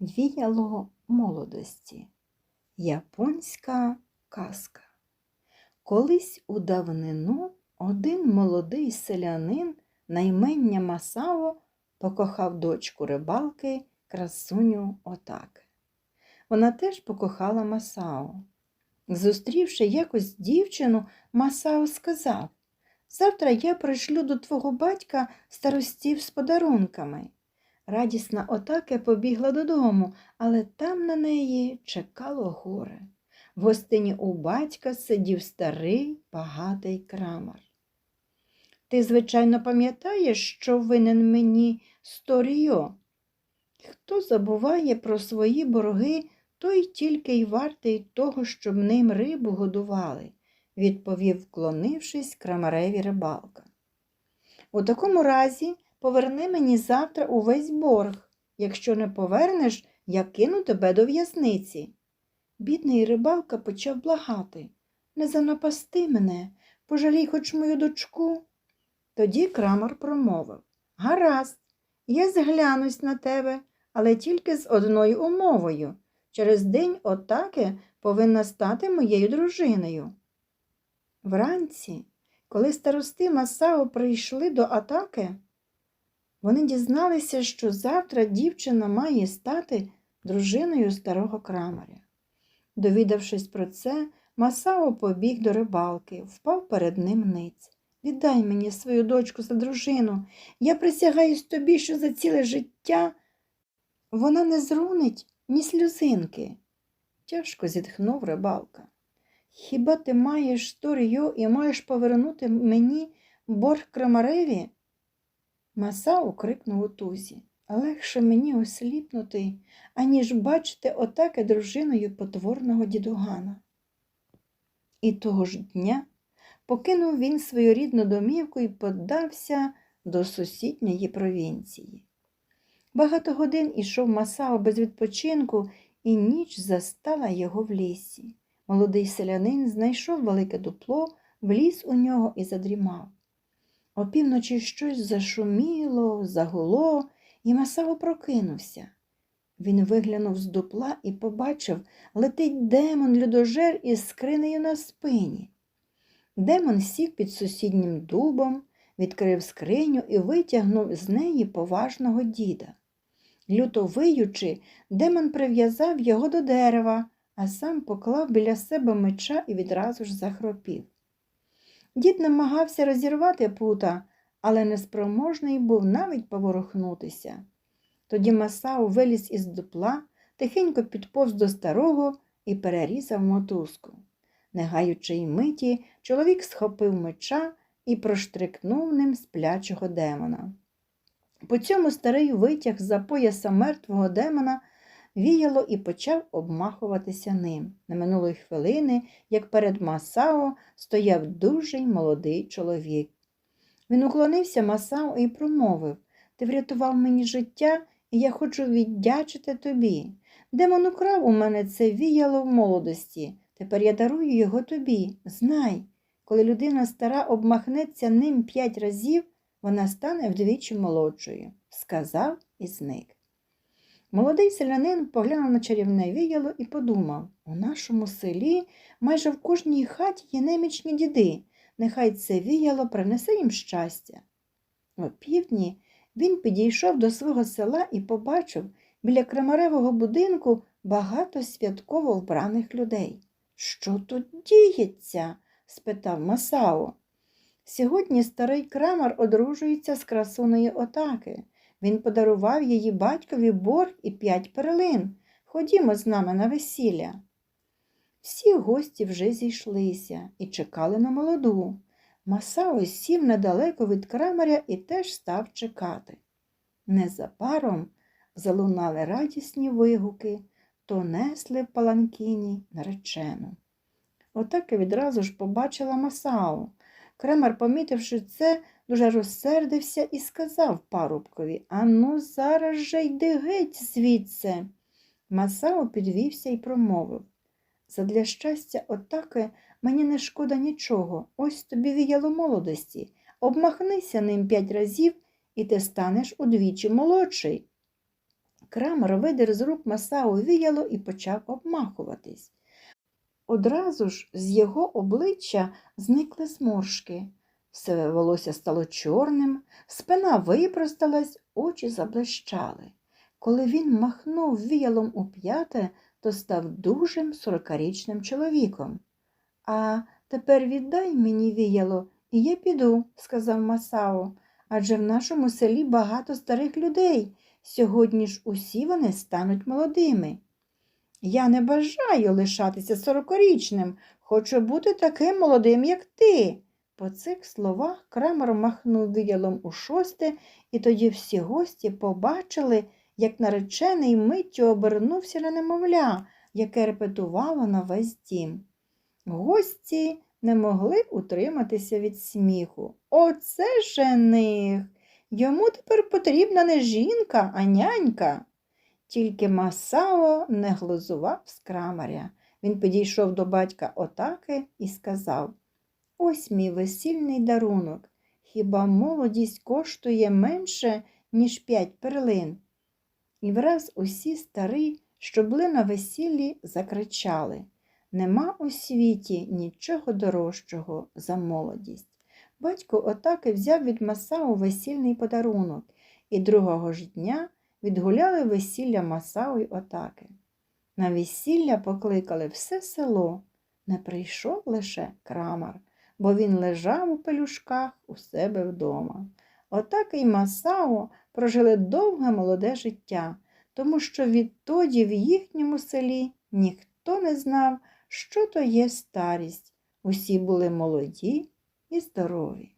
віяло молодості. Японська казка. Колись у давнину один молодий селянин на імення Масао покохав дочку рибалки красуню Отаки. Вона теж покохала Масао. Зустрівши якось дівчину, Масао сказав Завтра я пришлю до твого батька старостів з подарунками. Радісна Отаке побігла додому, але там на неї чекало горе. В гостині у батька сидів старий багатий крамар. Ти, звичайно, пам'ятаєш, що винен мені сторіо? Хто забуває про свої борги, той тільки й вартий того, щоб ним рибу годували, відповів, вклонившись крамареві рибалка. У такому разі поверни мені завтра увесь борг. Якщо не повернеш, я кину тебе до в'язниці. Бідний рибалка почав благати. Не занапасти мене, пожалій хоч мою дочку. Тоді крамар промовив Гаразд, я зглянусь на тебе, але тільки з одною умовою. Через день отаке повинна стати моєю дружиною. Вранці, коли старости Масао прийшли до атаки, вони дізналися, що завтра дівчина має стати дружиною старого крамаря. Довідавшись про це, Масао побіг до рибалки, впав перед ним ниць. Віддай мені свою дочку за дружину. Я присягаюсь тобі, що за ціле життя вона не зрунить ні сльозинки. Тяжко зітхнув рибалка. Хіба ти маєш торіо і маєш повернути мені борг крамареві? Масао крикнув у тузі. Легше мені осліпнути, аніж бачити отаке дружиною потворного дідугана. І того ж дня покинув він свою рідну домівку і подався до сусідньої провінції. Багато годин ішов Масао без відпочинку, і ніч застала його в лісі. Молодий селянин знайшов велике дупло, вліз у нього і задрімав. Опівночі щось зашуміло, загуло, і Масао прокинувся. Він виглянув з дупла і побачив, летить демон людожер із скринею на спині. Демон сів під сусіднім дубом, відкрив скриню і витягнув з неї поважного діда. Люто виючи, демон прив'язав його до дерева, а сам поклав біля себе меча і відразу ж захропів. Дід намагався розірвати пута, але неспроможний був навіть поворухнутися. Тоді Масау виліз із дупла, тихенько підповз до старого і перерізав мотузку. Не гаючи й миті, чоловік схопив меча і проштрикнув ним сплячого демона. По цьому старий витяг за пояса мертвого демона віяло і почав обмахуватися ним. Не минулої хвилини, як перед Масао, стояв дужий молодий чоловік. Він уклонився Масао і промовив Ти врятував мені життя, і я хочу віддячити тобі. Демон украв у мене це віяло в молодості. Тепер я дарую його тобі. Знай, коли людина стара обмахнеться ним п'ять разів, вона стане вдвічі молодшою, сказав і зник. Молодий селянин поглянув на чарівне віяло і подумав у нашому селі майже в кожній хаті є немічні діди, нехай це віяло принесе їм щастя. О півдні він підійшов до свого села і побачив біля крамаревого будинку багато святково вбраних людей. Що тут діється? спитав Масао. Сьогодні старий крамар одружується з красунею отаки. Він подарував її батькові борг і п'ять перлин. Ходімо з нами на весілля. Всі гості вже зійшлися і чекали на молоду. Масао сів недалеко від крамаря і теж став чекати. Незабаром залунали радісні вигуки, то несли в паланкіні наречену. Отаки відразу ж побачила Масао. Кремер, помітивши це, дуже розсердився і сказав парубкові Ану, зараз же йди геть звідси. Масао підвівся і промовив Задля щастя, отаке мені не шкода нічого. Ось тобі віяло молодості. Обмахнися ним п'ять разів, і ти станеш удвічі молодший. Крамер видер з рук Масао віяло і почав обмахуватись. Одразу ж з його обличчя зникли зморшки. Все волосся стало чорним, спина випросталась, очі заблищали. Коли він махнув віялом у п'яте, то став дужим сорокарічним чоловіком. А тепер віддай мені віяло, і я піду, сказав Масао, адже в нашому селі багато старих людей. Сьогодні ж усі вони стануть молодими. Я не бажаю лишатися сорокорічним, хочу бути таким молодим, як ти. По цих словах Крамер махнув віялом у шосте, і тоді всі гості побачили, як наречений миттю обернувся на немовля, яке репетувало на весь дім. Гості не могли утриматися від сміху. Оце жених! Йому тепер потрібна не жінка, а нянька. Тільки Масао не глузував з крамаря. Він підійшов до батька отаки і сказав Ось мій весільний дарунок. Хіба молодість коштує менше, ніж п'ять перлин? І враз усі старі, що були на весіллі, закричали Нема у світі нічого дорожчого за молодість. Батько отаки взяв від Масау весільний подарунок, і другого ж дня відгуляли весілля Масау й отаки. На весілля покликали все село. Не прийшов лише крамар, бо він лежав у пелюшках у себе вдома. Отак і Масао прожили довге молоде життя, тому що відтоді в їхньому селі ніхто не знав, що то є старість. Усі були молоді і здорові.